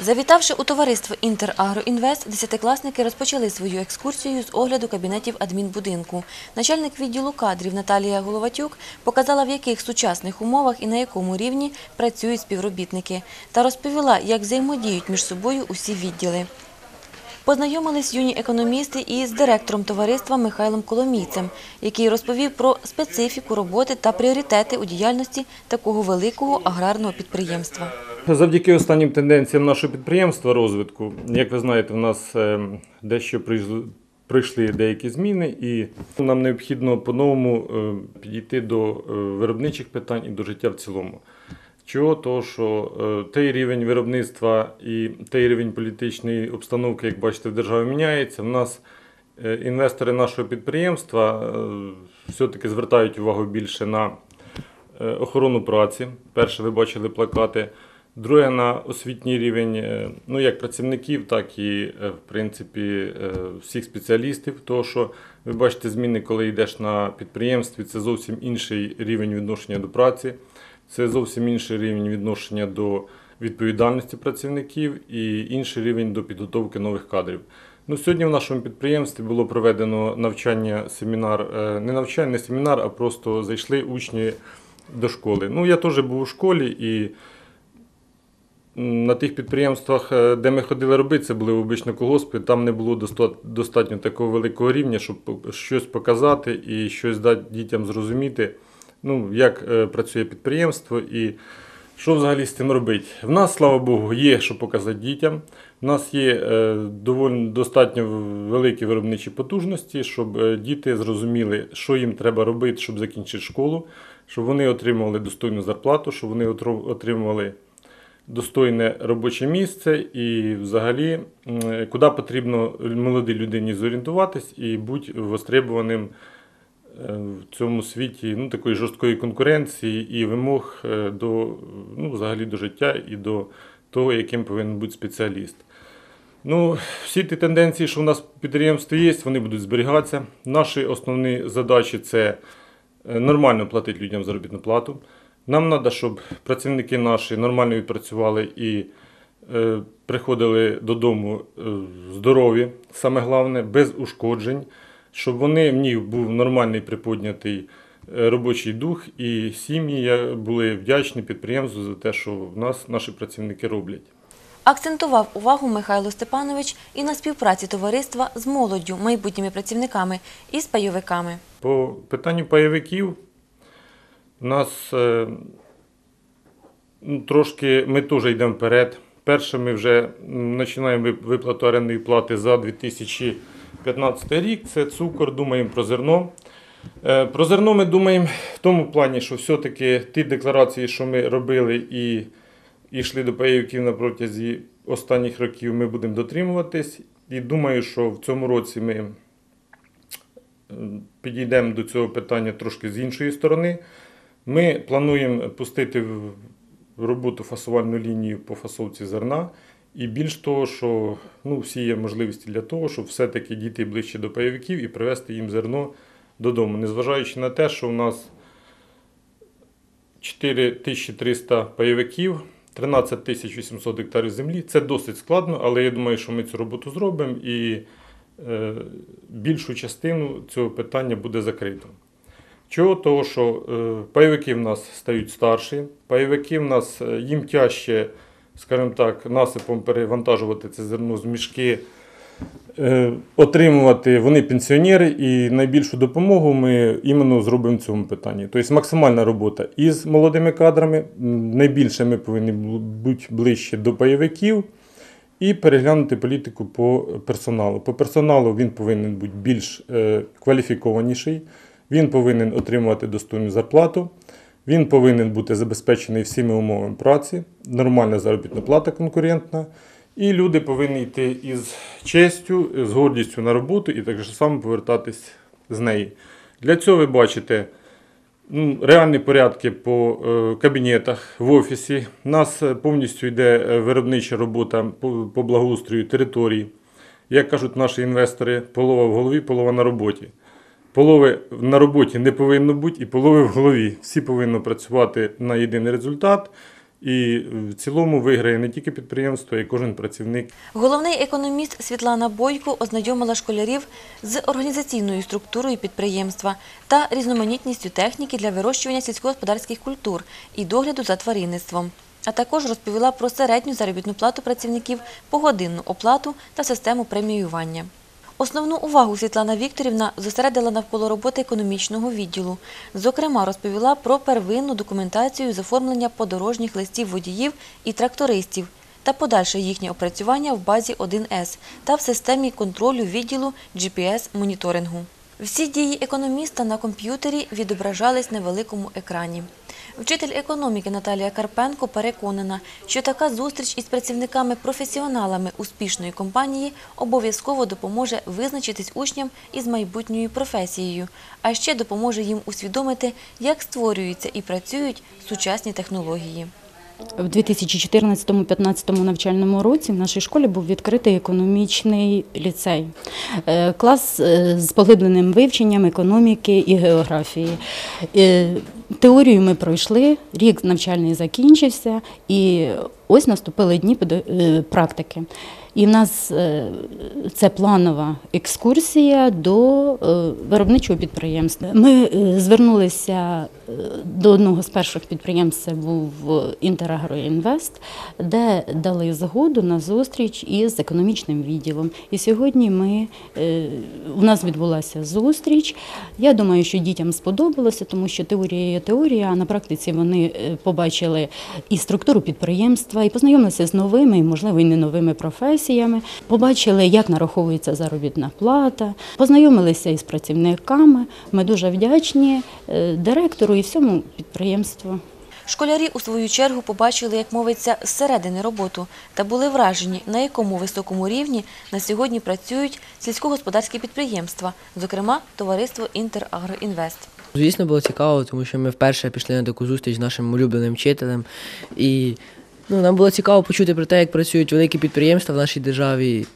Завітавши у товариство «Інтерагроінвест», десятикласники розпочали свою екскурсію з огляду кабінетів адмінбудинку. Начальник відділу кадрів Наталія Головатюк показала, в яких сучасних умовах і на якому рівні працюють співробітники, та розповіла, як взаємодіють між собою усі відділи. Познайомились юні економісти і з директором товариства Михайлом Коломійцем, який розповів про специфіку роботи та пріоритети у діяльності такого великого аграрного підприємства. Завдяки останнім тенденціям нашого підприємства розвитку, як ви знаєте, в нас е, дещо прийшли- деякі зміни, і нам необхідно по-новому е, підійти до е, виробничих питань і до життя в цілому. Чого? Того, що той рівень виробництва і той рівень політичної обстановки, як бачите, в державі міняється. В нас інвестори нашого підприємства все-таки звертають увагу більше на охорону праці. Перше, ви бачили плакати. Друге, на освітній рівень, е, ну як працівників, так і е, в принципі е, всіх спеціалістів. Тому що ви бачите зміни, коли йдеш на підприємстві, це зовсім інший рівень відношення до праці, це зовсім інший рівень відношення до відповідальності працівників і інший рівень до підготовки нових кадрів. Ну, сьогодні в нашому підприємстві було проведено навчання, семінар, не навчання, не семінар, а просто зайшли учні до школи. Ну, я теж був у школі і на тих підприємствах, е, де ми ходили робити, це були обично колгоспи, там не було достатньо такого великого рівня, щоб щось показати і щось дати дітям зрозуміти, ну, як е, працює підприємство і що взагалі з цим робити. В нас, слава Богу, є що показати дітям. У нас є е, доволі достатньо великі виробничі потужності, щоб діти зрозуміли, що їм треба робити, щоб закінчити школу, щоб вони отримували достойну зарплату, щоб вони отримували достойне робоче місце і взагалі куди потрібно молодій людині зорієнтуватись і бути востребованим е, в цьому світі ну, такої жорсткої конкуренції і вимог е, до, ну, взагалі до життя і до того, яким повинен бути спеціаліст. Ну, всі ті тенденції, що в нас в підприємстві є, вони будуть зберігатися. Наші основні задачі це е, нормально платити людям заробітну плату. Нам треба, щоб працівники наші нормально відпрацювали і е, приходили додому е, здорові, саме головне, без ушкоджень, щоб вони в них був нормальний приподнятий е, робочий дух, і сім'ї були вдячні підприємству за те, що в нас наші працівники роблять. Акцентував увагу Михайло Степанович і на співпраці товариства з молоддю, майбутніми працівниками і з пайовиками. По питанню пайовиків, у нас е, ну, трошки ми теж йдемо вперед. Перше, ми вже починаємо виплату орендної плати за 2015 рік. Це цукор, думаємо про зерно. Е, Про зерно ми думаємо в тому плані, що все-таки ті декларації, що ми робили і, йшли до пайовиків на протязі останніх років, ми будемо дотримуватись. І думаю, що в цьому році ми підійдемо до цього питання трошки з іншої сторони. Ми плануємо пустити в роботу фасувальну лінію по фасовці зерна. І більш того, що ну, всі є можливості для того, щоб все-таки дійти ближче до пайовиків і привезти їм зерно додому. Незважаючи на те, що у нас 4300 пайовиків, 13 800 гектарів землі. Це досить складно, але я думаю, що ми цю роботу зробимо і е, більшу частину цього питання буде закрито. Чого? Того, що е, пайовики в нас стають старші, пайовики в нас е, їм тяжче, скажімо так, насипом перевантажувати це зерно з мішки, е, отримувати вони пенсіонери, і найбільшу допомогу ми іменно зробимо в цьому питанні. Тобто максимальна робота із молодими кадрами. Найбільше ми повинні бути ближче до пайовиків і переглянути політику по персоналу. По персоналу він повинен бути більш кваліфікованіший, він повинен отримувати достойну зарплату, він повинен бути забезпечений всіми умовами праці, нормальна заробітна плата конкурентна. І люди повинні йти із честю, з гордістю на роботу і так же само повертатись з неї. Для цього ви бачите ну, реальні порядки по е, кабінетах в офісі. У нас повністю йде е, виробнича робота по благоустрою території. Як кажуть наші інвестори, полова в голові, полова на роботі. Полови на роботі не повинно бути і полови в голові. Всі повинні працювати на єдиний результат. І в цілому виграє не тільки підприємство, а й кожен працівник. Головний економіст Світлана Бойко ознайомила школярів з організаційною структурою підприємства та різноманітністю техніки для вирощування сільськогосподарських культур і догляду за тваринництвом. А також розповіла про середню заробітну плату працівників, погодинну оплату та систему преміювання. Основну увагу Світлана Вікторівна зосередила навколо роботи економічного відділу. Зокрема, розповіла про первинну документацію з оформлення подорожніх листів водіїв і трактористів та подальше їхнє опрацювання в базі 1С та в системі контролю відділу GPS-моніторингу. Всі дії економіста на комп'ютері відображались на великому екрані. Вчитель економіки Наталія Карпенко переконана, що така зустріч із працівниками-професіоналами успішної компанії обов'язково допоможе визначитись учням із майбутньою професією, а ще допоможе їм усвідомити, як створюються і працюють сучасні технології. В 2014-2015 навчальному році в нашій школі був відкритий економічний ліцей. Е, Клас е, з поглибленим вивченням економіки і географії. Теорію ми пройшли, рік навчальний закінчився, і ось наступили дні е, практики. І в нас е, це планова екскурсія до е, виробничого підприємства. Ми звернулися до одного з перших підприємств, це був Інтерагроінвест, де дали згоду на зустріч із економічним відділом. І сьогодні ми, е, у нас відбулася зустріч. Я думаю, що дітям сподобалося, тому що теорія є теорія, а на практиці вони е, побачили і структуру підприємства, і познайомилися з новими, і, можливо, і не новими професіями. Побачили, як нараховується заробітна плата, познайомилися із працівниками. Ми дуже вдячні е, директору і всьому підприємству. Школярі у свою чергу побачили, як мовиться, зсередини роботу та були вражені, на якому високому рівні на сьогодні працюють сільськогосподарські підприємства, зокрема товариство Інтерагроінвест. Звісно, було цікаво, тому що ми вперше пішли на таку зустріч з нашим улюбленим вчителем. І ну, нам було цікаво почути про те, як працюють великі підприємства в нашій державі.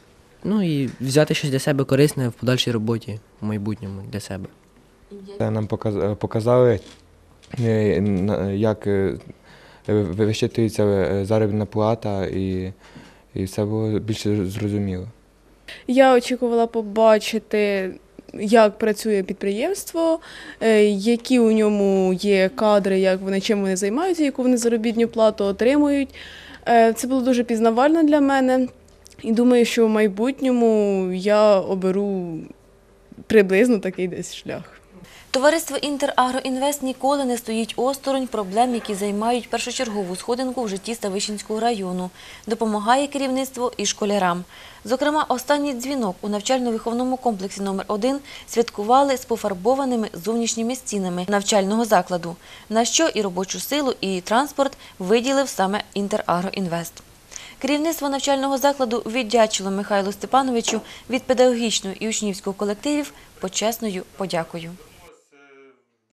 Ну і взяти щось для себе корисне в подальшій роботі в майбутньому для себе. Нам показали, е, на- як е, вищитується е, заробітна плата, і, і все було більше зрозуміло. Я очікувала побачити, як працює підприємство, е, які у ньому є кадри, як вони чим вони займаються, яку вони заробітну плату отримують. Е, Це було дуже пізнавально для мене. І думаю, що в майбутньому я оберу приблизно такий десь шлях. Товариство Інтерагроінвест ніколи не стоїть осторонь проблем, які займають першочергову сходинку в житті Ставищенського району. Допомагає керівництво і школярам. Зокрема, останній дзвінок у навчально-виховному комплексі номер 1 святкували з пофарбованими зовнішніми стінами навчального закладу, на що і робочу силу, і транспорт виділив саме Інтерагроінвест. Керівництво навчального закладу віддячило Михайлу Степановичу від педагогічного і учнівського колективів почесною подякою.